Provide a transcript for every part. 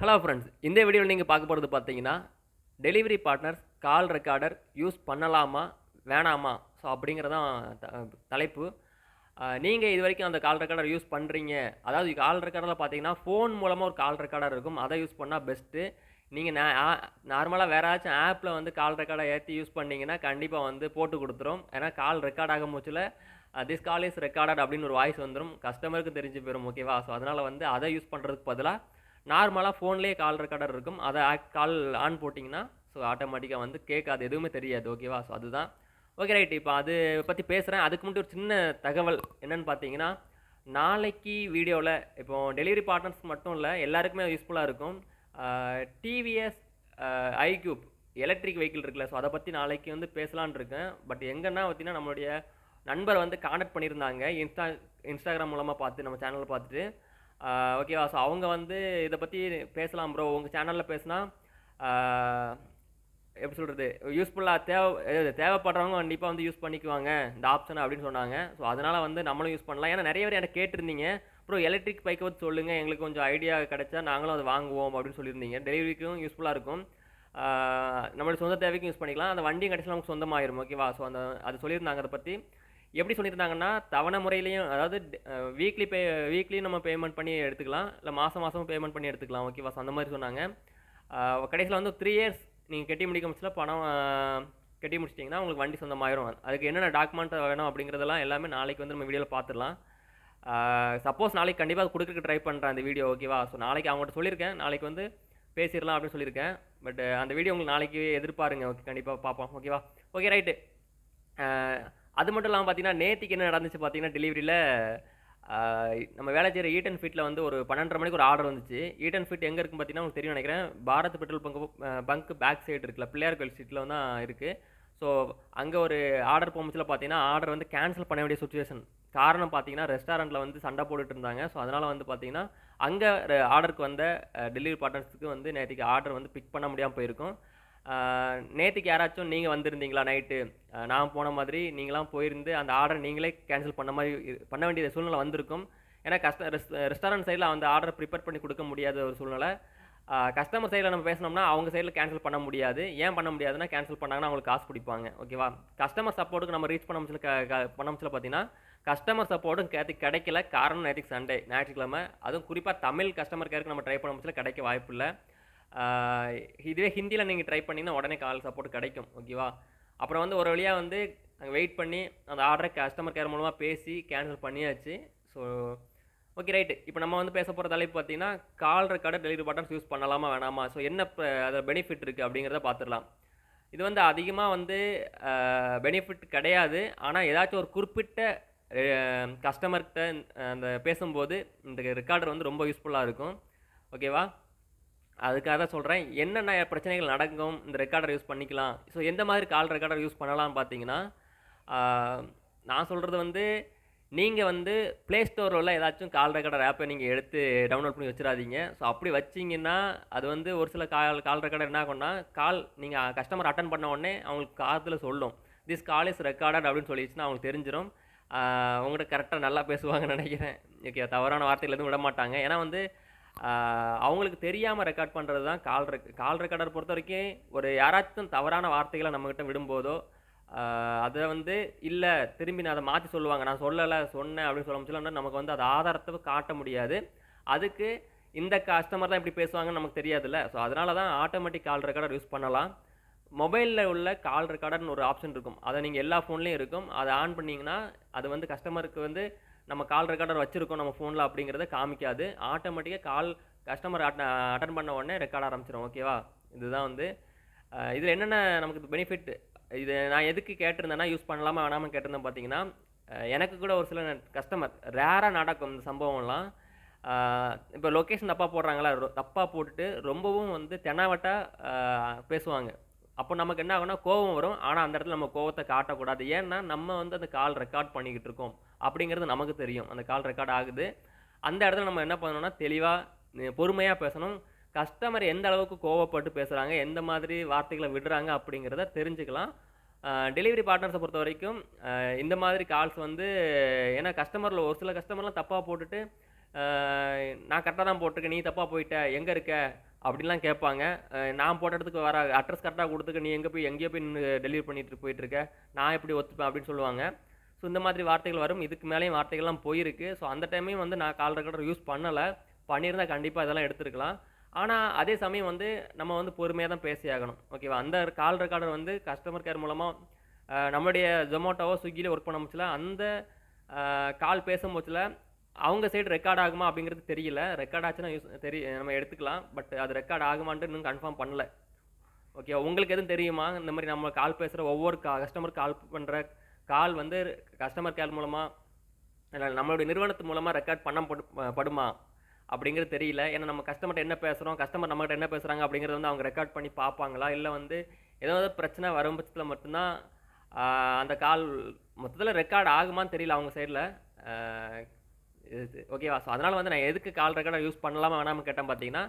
Hello friends இந்த வீடியோவில் நீங்கள் பார்க்க போகிறது பார்த்தீங்கன்னா delivery partners call recorder use பண்ணலாமா வேணாமா? ஸோ அப்படிங்கிறதான் த- தலைப்பு. நீங்கள் இது வரைக்கும் அந்த கால் ரெக்கார்டர் யூஸ் பண்ணுறீங்க அதாவது கால் ரெக்கார்டரில் பார்த்தீங்கன்னா ஃபோன் மூலமாக ஒரு கால் ரெக்கார்டர் இருக்கும். அதை யூஸ் பண்ணால் பெஸ்ட்டு நீங்கள் நான் நார்மலாக வேறு ஏதாச்சும் ஆப்பில் வந்து கால் ரெக்கார்டை ஏற்றி யூஸ் பண்ணிங்கன்னா கண்டிப்பாக வந்து போட்டு கொடுத்துரும். ஏன்னா கால் ரெக்கார்ட் ஆகும் மூச்சில் திஸ் கால் இஸ் ரெக்கார்டட் அப்படின்னு ஒரு வாய்ஸ் வந்துடும் கஸ்டமருக்கு தெரிஞ்சு போயிடும் ஓகேவா ஸோ அதனால் வந்து அதை யூஸ் பண்ணுறதுக்கு பதிலாக நார்மலாக ஃபோன்லேயே கால் ரெக்கார்டர் இருக்கும். அதை கால் ஆன் போட்டிங்கன்னா ஸோ ஆட்டோமேட்டிக்காக வந்து கேட்காது. எதுவுமே தெரியாது. ஓகேவா ஸோ அதுதான். ஓகே ரைட் இப்போ அது பற்றி பேசுகிறேன் அதுக்கு முன்னாடி ஒரு சின்ன தகவல் என்னென்னு பார்த்தீங்கன்னா நாளைக்கு வீடியோவில் இப்போ டெலிவரி பார்ட்னர்ஸ் மட்டும் இல்லை எல்லாருக்குமே யூஸ்ஃபுல்லாக இருக்கும். டிவிஎஸ் ஐக்யூப் எலக்ட்ரிக் வெஹிக்கிள் இருக்குல்ல. ஸோ அதை பற்றி நாளைக்கு வந்து பேசலான் இருக்கேன். பட் எங்கன்னா பார்த்தீங்கன்னா நம்மளுடைய நண்பர் வந்து காண்டக்ட் பண்ணியிருந்தாங்க. இன்ஸ்டா இன்ஸ்டாகிராம் மூலமாக பார்த்து நம்ம சேனலில் பார்த்துட்டு ஓகேவா ஸோ அவங்க வந்து இதை பற்றி பேசலாம் ப்ரோ உங்கள் சேனலில் பேசுனா எப்படி சொல்கிறது யூஸ்ஃபுல்லாக தேவை தேவைப்படுறவங்க கண்டிப்பாக வந்து யூஸ் பண்ணிக்குவாங்க. இந்த ஆப்ஷன் அப்படின்னு சொன்னாங்க. ஸோ அதனால் வந்து நம்மளும் யூஸ் பண்ணலாம். ஏன்னா நிறைய பேர் எனக்கு கேட்டிருந்தீங்க. ப்ரோ எலக்ட்ரிக் பைக்கை வந்து சொல்லுங்கள் எங்களுக்கு கொஞ்சம் ஐடியா கிடைச்சா நாங்களும் அதை வாங்குவோம் அப்படின்னு சொல்லியிருந்தீங்க. டெலிவரிக்கும் யூஸ்ஃபுல்லாக இருக்கும். ஆஹ், நம்மளுடைய சொந்த தேவைக்கும் யூஸ் பண்ணிக்கலாம். அந்த வண்டியும் கடைசியில் நமக்கு சொந்தமாயிரும். ஓகேவா ஸோ அந்த அது சொல்லியிருந்தாங்க அதை பற்றி எப்படி சொல்லியிருந்தாங்கன்னா தவணை முறையிலையும் அதாவது வீக்லி பே வீக்லி நம்ம பேமெண்ட் பண்ணி எடுத்துக்கலாம். இல்லை மாதம் மாதமும் பேமெண்ட் பண்ணி எடுத்துக்கலாம். ஓகேவா அந்த மாதிரி சொன்னாங்க. கடைசியில் வந்து த்ரீ இயர்ஸ் நீங்கள் கட்டி முடிக்க முடிச்சல பணம் கட்டி முடிச்சிட்டிங்கன்னா உங்களுக்கு வண்டி சொந்தமாயிரும். அதுக்கு என்னென்ன டாக்குமெண்ட் வேணும் அப்படிங்கிறதெல்லாம் எல்லாமே நாளைக்கு வந்து நம்ம வீடியோவில் பார்த்துடலாம் சப்போஸ் நாளைக்கு கண்டிப்பாக அது கொடுக்குறக்கு ட்ரை பண்ணுறேன் அந்த வீடியோ ஓகேவா ஸோ நாளைக்கு அவங்கள்ட்ட சொல்லியிருக்கேன். நாளைக்கு வந்து பேசிடலாம் அப்படின்னு சொல்லியிருக்கேன். பட் அந்த வீடியோ உங்களுக்கு நாளைக்கு எதிர்பாருங்க. ஓகே கண்டிப்பாக பார்ப்போம் ஓகேவா ஓகே ரைட்டு அது மட்டும் இல்லாமல் பார்த்தீங்கன்னா நேற்றுக்கு என்ன நடந்துச்சு பார்த்தீங்கன்னா டெலிவரியில் நம்ம வேலை செய்கிற ஈட்டன் ஃபிட்டில் வந்து ஒரு பன்னெண்டரை மணிக்கு ஒரு ஆர்டர் வந்துச்சு. ஈட்டன் ஃபிட் எங்கே இருக்குன்னு பார்த்தீங்கன்னா உங்களுக்கு தெரியும் நினைக்கிறேன். பாரத் பெட்ரோல் பங்கு பங்க் பேக் சைடு இருக்குல்ல பிள்ளையார் கோயில் சீட்டில் தான் இருக்குது ஸோ அங்கே ஒரு ஆர்டர் போகும்போதுல பார்த்தீங்கன்னா ஆர்டர் வந்து கேன்சல் பண்ண வேண்டிய சுச்சுவேஷன் காரணம் பார்த்தீங்கன்னா ரெஸ்டாரண்ட்டில் வந்து சண்டை போட்டுட்டு இருந்தாங்க. ஸோ அதனால் வந்து பார்த்தீங்கன்னா அங்கே ஆர்டருக்கு வந்த டெலிவரி பார்ட்னர்ஸுக்கு வந்து நேற்றுக்கு ஆர்டர் வந்து பிக் பண்ண முடியாமல் போயிருக்கும். நேற்றுக்கு யாராச்சும் நீங்கள் வந்திருந்தீங்களா நைட்டு? நான் போன மாதிரி நீங்களாம் போயிருந்து அந்த ஆர்டர் நீங்களே கேன்சல் பண்ண மாதிரி பண்ண வேண்டிய சூழ்நிலை வந்திருக்கும். ஏன்னா கஸ்ட ரெஸ் ரெஸ்டாரண்ட் சைடில் அந்த ஆர்டரை ப்ரிப்பேர் பண்ணி கொடுக்க முடியாத ஒரு சூழ்நிலை. கஸ்டமர் சைடில் நம்ம பேசினோம்னா அவங்க சைடில் கேன்சல் பண்ண முடியாது. ஏன் பண்ண முடியாதுன்னா கேன்சல் பண்ணாங்கன்னா அவங்களுக்கு காசு பிடிப்பாங்க. ஓகேவா? கஸ்டமர் சப்போர்ட்டுக்கு நம்ம ரீச் பண்ண முடியல க- பண்ண முடியல பார்த்தீங்கன்னா கஸ்டமர் சப்போர்ட்டும் கேத்து கிடைக்கல. காரணம் நேற்றுக்கு சண்டே ஞாயிற்றுக்கிழமை. அதுவும் குறிப்பாக தமிழ் கஸ்டமர் கேருக்கு நம்ம ட்ரை பண்ண முடியல கிடைக்க வாய்ப்பு இல்லை. இதுவே ஹிந்தியில் நீங்கள் ட்ரை பண்ணிங்கன்னா உடனே கால் சப்போர்ட் கிடைக்கும் ஓகேவா அப்புறம் வந்து ஒரு வழியாக வந்து நாங்கள் வெயிட் பண்ணி அந்த ஆர்டரை கஸ்டமர் கேர் மூலமாக பேசி கேன்சல் பண்ணியாச்சு. ஸோ ஓகே ரைட்டு இப்போ நம்ம வந்து பேச போகிற தலைப்பு பார்த்தீங்கன்னா call record delivery partners use பண்ணலாமா வேணாமா? ஸோ என்ன ப- பெனிஃபிட் இருக்குது அப்படிங்கிறத பார்த்துடலாம் இது வந்து அதிகமாக வந்து பெனிஃபிட் கிடையாது. ஆனால் ஏதாச்சும் ஒரு குறிப்பிட்ட கஸ்டமர்கிட்ட அந்த பேசும்போது இந்த ரெக்கார்டர் வந்து ரொம்ப யூஸ்ஃபுல்லாக இருக்கும். ஓகேவா அதுக்காக தான் சொல்கிறேன் என்னென்ன பிரச்சனைகள் நடக்கும் இந்த ரெக்கார்டர் யூஸ் பண்ணிக்கலாம். ஸோ எந்த மாதிரி கால் ரெக்கார்டர் யூஸ் பண்ணலாம்னு பார்த்தீங்கன்னா நான் சொல்கிறது வந்து நீங்கள் வந்து ப்ளே ஸ்டோரில் ஏதாச்சும் கால் ரெக்கார்டர் ஆப்பை நீங்கள் எடுத்து டவுன்லோட் பண்ணி வச்சிடாதீங்க. ஸோ அப்படி வச்சிங்கன்னா அது வந்து ஒரு சில கால் கால் ரெக்கார்டர் என்ன ஆகும்னா கால் நீங்கள் கஸ்டமர் அட்டன் பண்ண உடனே அவங்களுக்கு காதில் சொல்லும். திஸ் கால் இஸ் ரெக்கார்டட் அப்படின்னு சொல்லிடுச்சுன்னா அவங்களுக்கு தெரிஞ்சிடும் உங்கள்கிட்ட கரெக்டாக நல்லா பேசுவாங்கன்னு நினைக்கிறேன். ஓகே தவறான வார்த்தைகள் எதுவும் விட மாட்டாங்க ஏன்னா வந்து அவங்களுக்கு தெரியாமல் ரெக்கார்ட் பண்ணுறது தான் கால் ரெக் கால் ரெக்கார்டர் பொறுத்த வரைக்கும் ஒரு யாராச்சும் தவறான வார்த்தைகளை நம்மக்கிட்ட விடும்போதோ அதை வந்து இல்லை திரும்பி நான் அதை மாற்றி சொல்லுவாங்க. நான் சொல்லலை சொன்னேன் அப்படின்னு சொல்ல முடியல நமக்கு வந்து அது ஆதாரத்தை காட்ட முடியாது. அதுக்கு இந்த கஸ்டமர் தான் இப்படி பேசுவாங்கன்னு நமக்கு தெரியாதுல்ல. ஸோ அதனால தான் ஆட்டோமேட்டிக் கால் ரெக்கார்டர் யூஸ் பண்ணலாம். மொபைலில் உள்ள கால் ரெக்கார்டர்னு ஒரு ஆப்ஷன் இருக்கும். அதை நீங்கள் எல்லா ஃபோன்லேயும் இருக்கும். அதை ஆன் பண்ணிங்கன்னா அது வந்து கஸ்டமருக்கு வந்து நம்ம கால் ரெக்கார்டர் வச்சுருக்கோம் நம்ம ஃபோனில் அப்படிங்கிறத காமிக்காது. ஆட்டோமேட்டிக்காக கால் கஸ்டமர் அட்டன் பண்ண உடனே ரெக்கார்ட் ஆரம்பிச்சிடும் ஓகேவா இதுதான் வந்து இதில் என்னென்ன நமக்கு பெனிஃபிட் இது நான் எதுக்கு கேட்டிருந்தேன்னா யூஸ் பண்ணலாமா வேணாமல் கேட்டிருந்தேன் பார்த்தீங்கன்னா எனக்கு கூட ஒரு சில கஸ்டமர் ரேராக நடக்கும் இந்த சம்பவம்லாம். இப்போ லொக்கேஷன் தப்பாக போடுறாங்களா? தப்பாக போட்டுட்டு ரொம்பவும் வந்து தெனாவட்டாக பேசுவாங்க. அப்போ நமக்கு என்ன ஆகுனா கோவம் வரும். ஆனால் அந்த இடத்துல நம்ம கோவத்தை காட்டக்கூடாது. ஏன்னா நம்ம வந்து அந்த கால் ரெக்கார்ட் பண்ணிக்கிட்டு இருக்கோம். அப்படிங்கிறது நமக்கு தெரியும். அந்த கால் ரெக்கார்ட் ஆகுது. அந்த இடத்துல நம்ம என்ன பண்ணணும்னா தெளிவாக பொறுமையாக பேசணும். கஸ்டமர் எந்த அளவுக்கு கோவப்பட்டு பேசுகிறாங்க எந்த மாதிரி வார்த்தைகளை விடுறாங்க அப்படிங்கிறத தெரிஞ்சுக்கலாம். டெலிவரி பார்ட்னர்ஸை பொறுத்த வரைக்கும் இந்த மாதிரி கால்ஸ் வந்து ஏன்னா கஸ்டமரில் ஒரு சில கஸ்டமர்லாம் தப்பாக போட்டுட்டு நான் கரெக்டாக தான் போட்டிருக்கேன் நீ தப்பாக போயிட்ட எங்கே இருக்க? அப்படின்லாம் கேட்பாங்க. நான் போட்ட இடத்துக்கு வர அட்ரஸ் கரெக்டாக கொடுத்துக்க நீ எங்கே போய் எங்கேயோ போய் டெலிவரி பண்ணிட்டு போயிட்டுருக்க நான் எப்படி ஒத்துப்பேன் அப்படின்னு சொல்லுவாங்க. ஸோ இந்த மாதிரி வார்த்தைகள் வரும். இதுக்கு மேலேயும் வார்த்தைகள்லாம் போயிருக்கு. ஸோ அந்த டைமையும் வந்து நான் கால் ரெக்கார்டர் யூஸ் பண்ணலை. பண்ணியிருந்தால் கண்டிப்பாக இதெல்லாம் எடுத்துருக்கலாம். ஆனால் அதே சமயம் வந்து நம்ம வந்து பொறுமையாக தான் பேசி ஆகணும். ஓகேவா அந்த கால் ரெக்கார்டர் வந்து கஸ்டமர் கேர் மூலமாக நம்மளுடைய ஜொமேட்டோவோ ஸ்விக்கியில் ஒர்க் பண்ண முச்சில் அந்த கால் பேசும்போச்சில் அவங்க சைடு ரெக்கார்ட் ஆகுமா அப்படிங்கிறது தெரியல. ரெக்கார்ட் ஆச்சுன்னா யூஸ் தெரிய நம்ம எடுத்துக்கலாம். பட் அது ரெக்கார்ட் ஆகுமான்ட்டு இன்னும் கன்ஃபார்ம் பண்ணல. ஓகே உங்களுக்கு எதுவும் தெரியுமா? இந்த மாதிரி நம்ம கால் பேசுகிற ஒவ்வொரு கா கஸ்டமர் கால் பண்ணுற கால் வந்து கஸ்டமர் கேர் மூலமாக நம்மளுடைய நிறுவனத்து மூலமாக ரெக்கார்ட் பண்ண படு படுமா? அப்படிங்கிறது தெரியல. ஏன்னா நம்ம கஸ்டமர்கிட்ட என்ன பேசுகிறோம் கஸ்டமர் நம்மகிட்ட என்ன பேசுகிறாங்க அப்படிங்கிறத வந்து அவங்க ரெக்கார்ட் பண்ணி பார்ப்பாங்களா? இல்லை வந்து ஏதாவது பிரச்சனை வரும் பட்சத்தில் மட்டும்தான் அந்த கால் மொத்தத்தில் ரெக்கார்ட் ஆகுமான்னு தெரியல அவங்க சைடில் இது ஓகேவா ஸோ அதனால் வந்து நான் எதுக்கு கால் ரெக்கார்டை யூஸ் பண்ணலாமா வேணாமல் கேட்டேன் பார்த்தீங்கன்னா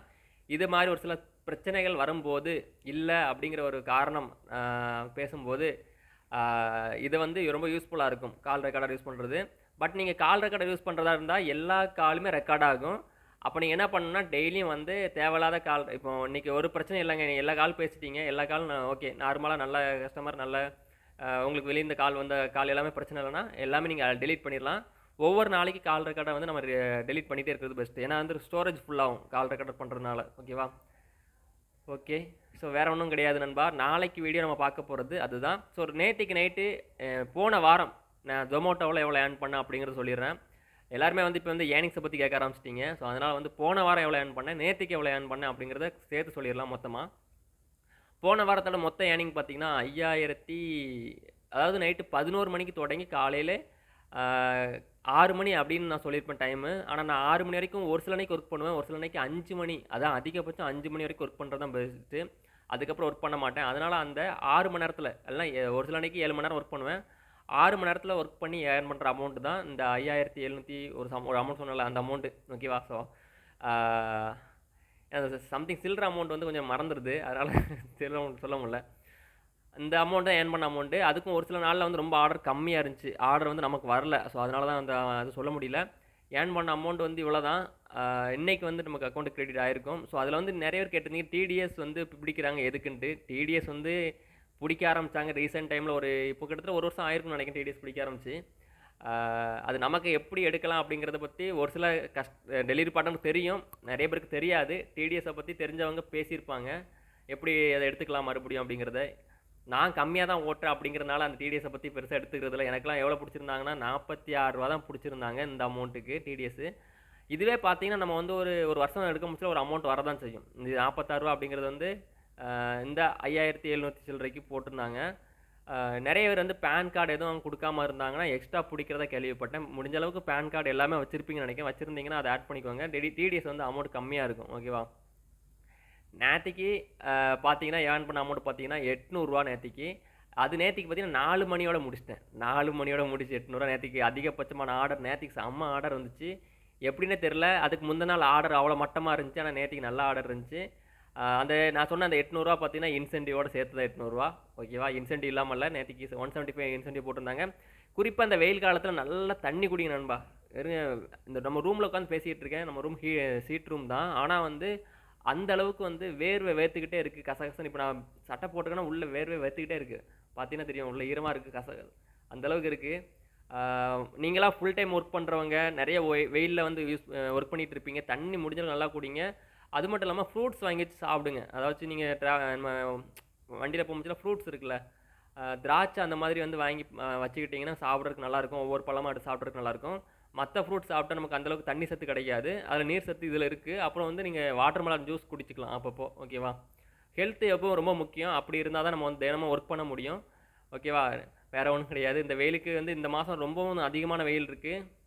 இது மாதிரி ஒரு சில பிரச்சனைகள் வரும்போது இல்லை அப்படிங்கிற ஒரு காரணம் பேசும்போது இது வந்து ரொம்ப யூஸ்ஃபுல்லாக இருக்கும். கால் ரெக்கார்டர் யூஸ் பண்ணுறது பட் நீங்கள் கால் ரெக்கார்டர் யூஸ் பண்ணுறதா இருந்தால் எல்லா காலுமே ரெக்கார்ட் ஆகும். அப்போ நீங்கள் என்ன பண்ணணும்னா டெய்லியும் வந்து தேவையில்லாத கால் இப்போ இன்றைக்கி ஒரு பிரச்சனை இல்லைங்க. நீங்கள் எல்லா கால் பேசிட்டீங்க. எல்லா காலும் ஓகே நார்மலாக நல்ல கஸ்டமர் நல்ல உங்களுக்கு வெளியே இந்த கால் வந்த கால் எல்லாமே பிரச்சனை இல்லைன்னா எல்லாமே நீங்கள் டெலீட் பண்ணிடலாம். ஒவ்வொரு நாளைக்கு கால் ரெக்கார்டை வந்து நம்ம டெலீட் பண்ணிகிட்டே இருக்கிறது பெஸ்ட்டு ஏன்னா வந்து ஸ்டோரேஜ் ஃபுல்லாகும் கால் ரெக்கார்டர் பண்ணுறதுனால ஓகேவா ஓகே ஸோ வேறு ஒன்றும் கிடையாது நண்பா. நாளைக்கு வீடியோ நம்ம பார்க்க போகிறது அதுதான். ஸோ நேற்றுக்கு நைட்டு போன வாரம் நான் ஜொமோட்டோவில் எவ்வளோ ஏர்ன் பண்ணேன் அப்படிங்கிறத சொல்லிடுறேன். எல்லாருமே வந்து இப்போ வந்து ஏர்னிங்ஸை பற்றி கேட்க ஆரம்பிச்சிட்டிங்க. ஸோ அதனால் வந்து போன வாரம் எவ்வளோ ஏர்ன் பண்ணேன் நேற்றுக்கு எவ்வளோ ஏர்ன் பண்ணேன் அப்படிங்கிறத சேர்த்து சொல்லிடலாம் மொத்தமாக போன வாரத்தோட மொத்த ஏர்னிங் பார்த்திங்கன்னா ஐயாயிரத்தி அதாவது நைட்டு பதினோரு மணிக்கு தொடங்கி காலையில் ஆறு மணி அப்படின்னு நான் சொல்லியிருப்பேன் டைமு ஆனால் நான் ஆறு மணி வரைக்கும் ஒரு சில அன்னைக்கு ஒர்க் பண்ணுவேன். ஒரு சில அன்னைக்கு அஞ்சு மணி. அதான் அதிகபட்சம் அஞ்சு மணி வரைக்கும் ஒர்க் பண்ணுறது தான் பெஸ்ட்டு அதுக்கப்புறம் ஒர்க் பண்ண மாட்டேன். அதனால் அந்த ஆறு மணி நேரத்தில் எல்லாம் ஏ- ஒரு சில அன்னைக்கு ஏழு மணி நேரம் ஒர்க் பண்ணுவேன். ஆறு மணி நேரத்தில் ஒர்க் பண்ணி ஏர்ன் பண்ணுற அமௌண்ட்டு தான் இந்த ஐயாயிரத்தி எழுநூற்றி ஒரு சம் ஒரு அமௌண்ட் சொன்னல அந்த அமௌண்ட்டு ஓகேவா ஸோ சம்திங் சில்லற அமௌண்ட் வந்து கொஞ்சம் மறந்துடுது அதனால் சில்லற அமௌண்ட் சொல்ல முடியல. இந்த அமௌண்ட் ஏர்ன் பண்ண அமௌண்ட்டு அதுக்கும் ஒரு சில நாளில் வந்து ரொம்ப ஆர்டர் கம்மியாக இருந்துச்சு. ஆர்டர் வந்து நமக்கு வரல. ஸோ அதனால தான் அந்த அது சொல்ல முடியல. ஏர்ன் பண்ண அமௌண்ட் வந்து இவ்வளோ தான் இன்றைக்கி வந்து நமக்கு அக்கௌண்ட் கிரெடிட் ஆயிருக்கும். ஸோ அதில் வந்து நிறைய பேர் கேட்டிருந்தீங்க டிடிஎஸ் வந்து பிடிக்கிறாங்க எதுக்குன்ட்டு. டிடிஎஸ் வந்து பிடிக்க ஆரம்பிச்சாங்க ரீசெண்ட் டைமில் ஒரு இப்போ கிட்டத்தட்ட ஒரு வருஷம் ஆயிருக்கும்னு நினைக்கிறேன் டிடிஎஸ் பிடிக்க ஆரம்பிச்சு. அது நமக்கு எப்படி எடுக்கலாம் அப்படிங்கிறத பற்றி ஒரு சில கஷ்ட டெலிவரி பார்ட்னருக்கு தெரியும். நிறைய பேருக்கு தெரியாது. டிடிஎஸை பற்றி தெரிஞ்சவங்க பேசியிருப்பாங்க. எப்படி அதை எடுத்துக்கலாம் மறுபடியும் அப்படிங்கிறத. நான் கம்மியாக தான் ஓட்டுறேன் அப்படிங்கிறனால அந்த டிடிஎஸை பற்றி பெருசாக எடுத்துக்கிறதுல எனக்குலாம் எவ்வளோ பிடிச்சிருந்தாங்கன்னா நாற்பத்தி ஆறு ரூபா தான் பிடிச்சிருந்தாங்க இந்த அமௌண்ட்டுக்கு டிடிஎஸ் இதுவே பார்த்தீங்கன்னா நம்ம வந்து ஒரு ஒரு வருஷம் எடுக்க முடிச்சா ஒரு அமௌண்ட் வரதான் செய்யும். இந்த நாற்பத்தாறு ரூபா அப்படிங்கிறது வந்து இந்த ஐயாயிரத்தி எழுநூற்றி சில்லறைக்கு போட்டிருந்தாங்க. நிறைய பேர் வந்து பேன் கார்டு எதுவும் கொடுக்காம இருந்தாங்கன்னா எக்ஸ்ட்ரா பிடிக்கிறதா கேள்விப்பட்டேன். முடிஞ்ச அளவுக்கு பேன் கார்டு எல்லாமே வச்சிருப்பீங்கன்னு நினைக்கிறேன். வச்சுருந்தீங்கன்னா அதை ஆட் பண்ணிக்கோங்க. டெடி டிடிஎஸ் வந்து அமௌண்ட் கம்மியாக இருக்கும். ஓகேவா நேற்றுக்கு பார்த்தீங்கன்னா ஏர்ன் பண்ண அமௌண்ட் பார்த்தீங்கன்னா எட்நூறுரூவா நேற்றுக்கு அது நேற்றுக்கு பார்த்தீங்கன்னா நாலு மணியோட முடிச்சிட்டேன். நாலு மணியோட முடிச்சு எட்நூறுவா நேற்றுக்கு அதிகபட்சமான ஆர்டர் நேற்றுக்கு செம்ம ஆர்டர் வந்துச்சு. எப்படின்னே தெரில அதுக்கு முந்தின நாள் ஆர்டர் அவ்வளோ மட்டமாக இருந்துச்சு. ஆனால் நேற்றுக்கு நல்ல ஆர்டர் இருந்துச்சு. அந்த நான் சொன்ன அந்த எட்நூறுவா பார்த்தீங்கன்னா இன்சென்டிவோட சேர்த்து தான் எட்நூறுவா ஓகேவா இன்சென்டிவ் இல்லாமல் இல்லை. நேற்றுக்கு ஒன் செவன்ட்டி ஃபைவ் இன்சென்டிவ் போட்டிருந்தாங்க. குறிப்பாக அந்த வெயில் காலத்தில் நல்லா தண்ணி குடிங்க நண்பா. இந்த நம்ம ரூமில் உட்காந்து பேசிகிட்டு இருக்கேன். நம்ம ரூம் ஹீ சீட் ரூம் தான். ஆனால் வந்து அந்த அளவுக்கு வந்து வேர்வை வேர்த்துக்கிட்டே இருக்குது கசகசன்னு இப்போ நான் சட்டை போட்டுக்கன்னா உள்ளே வேர்வை வேர்த்துக்கிட்டே இருக்குது பார்த்தீங்கன்னா தெரியும் உள்ள ஈரமாக இருக்குது கச அந்த அளவுக்கு இருக்குது நீங்களாம் ஃபுல் டைம் ஒர்க் பண்ணுறவங்க நிறைய வெயிலில் வந்து யூஸ் ஒர்க் பண்ணிகிட்டு இருப்பீங்க. தண்ணி முடிஞ்சாலும் நல்லா குடிங்க. அது மட்டும் இல்லாமல் ஃப்ரூட்ஸ் வாங்கி வச்சு சாப்பிடுங்க. அதாச்சும் நீங்கள் ட்ரா நம்ம வண்டியில் போகும்போதுல ஃப்ரூட்ஸ் இருக்குல்ல. திராட்சை அந்த மாதிரி வந்து வாங்கி வச்சுக்கிட்டிங்கன்னா சாப்பிட்றதுக்கு நல்லாயிருக்கும் ஒவ்வொரு பழமாக எடுத்து சாப்பிட்றதுக்கு நல்லாயிருக்கும் மற்ற ஃப்ரூட்ஸ் சாப்பிட்டா நமக்கு அந்தளவுக்கு தண்ணி சத்து கிடைக்காது. அதில் நீர் சத்து இதில் இருக்குது அப்புறம் வந்து நீங்கள் வாட்டர் மெலன் ஜூஸ் குடிச்சிக்கலாம் அப்பப்போ. ஓகேவா ஹெல்த் எப்பவும் ரொம்ப முக்கியம். அப்படி இருந்தால் தான் நம்ம வந்து தினமும் ஒர்க் பண்ண முடியும். ஓகேவா வேறு ஒன்றும் கிடையாது. இந்த வெயிலுக்கு வந்து இந்த மாதம் ரொம்பவும் அதிகமான வெயில் இருக்குது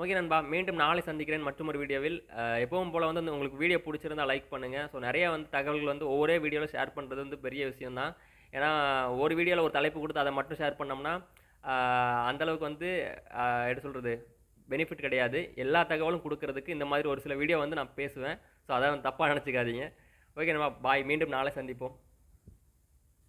ஓகே நண்பா. மீண்டும் நாளை சந்திக்கிறேன் மற்றும் ஒரு வீடியோவில் எப்பவும் போல் வந்து அந்த உங்களுக்கு வீடியோ பிடிச்சிருந்தா லைக் பண்ணுங்கள் ஸோ நிறைய வந்து தகவல்கள் வந்து ஒவ்வொரு வீடியோவில் ஷேர் பண்ணுறது வந்து பெரிய விஷயம் தான் ஏன்னா ஒரு வீடியோவில் ஒரு தலைப்பு கொடுத்து அதை மட்டும் ஷேர் பண்ணோம்னா அந்தளவுக்கு வந்து எப்படி சொல்கிறது பெனிஃபிட் கிடையாது. எல்லா தகவலும் கொடுக்கறதுக்கு இந்த மாதிரி ஒரு சில வீடியோ வந்து நான் பேசுவேன். ஸோ அதை தப்பாக நினச்சிக்காதீங்க. ஓகே நம்ம பாய் மீண்டும் நாளை சந்திப்போம்.